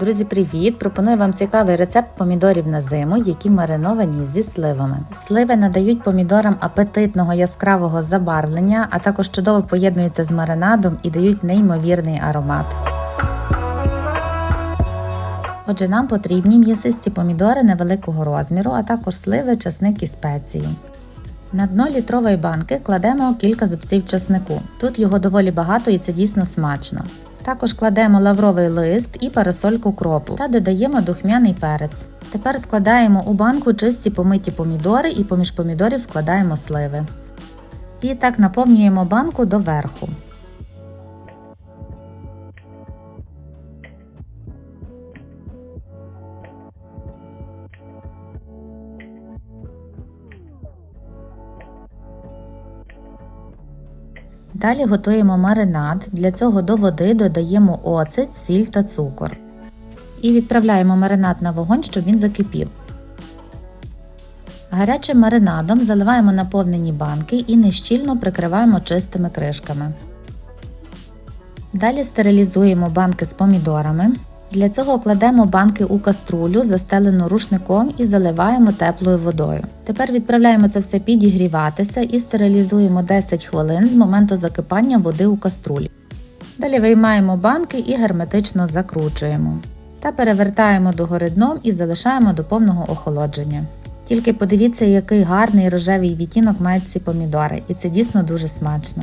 Друзі, привіт! Пропоную вам цікавий рецепт помідорів на зиму, які мариновані зі сливами. Сливи надають помідорам апетитного яскравого забарвлення, а також чудово поєднуються з маринадом і дають неймовірний аромат. Отже, нам потрібні м'ясисті помідори невеликого розміру, а також сливи, часник і спеції. На дно літрової банки кладемо кілька зубців чеснику. Тут його доволі багато і це дійсно смачно. Також кладемо лавровий лист і парасольку кропу та додаємо духмяний перець. Тепер складаємо у банку чисті помиті помідори і поміж помідорів вкладаємо сливи. І так наповнюємо банку до Далі готуємо маринад. Для цього до води додаємо оцет, сіль та цукор. І відправляємо маринад на вогонь, щоб він закипів. Гарячим маринадом заливаємо наповнені банки і нещільно прикриваємо чистими кришками. Далі стерилізуємо банки з помідорами. Для цього кладемо банки у каструлю, застелену рушником і заливаємо теплою водою. Тепер відправляємо це все підігріватися і стерилізуємо 10 хвилин з моменту закипання води у каструлі. Далі виймаємо банки і герметично закручуємо. Та перевертаємо догори дном і залишаємо до повного охолодження. Тільки подивіться, який гарний рожевий відтінок мають ці помідори, і це дійсно дуже смачно.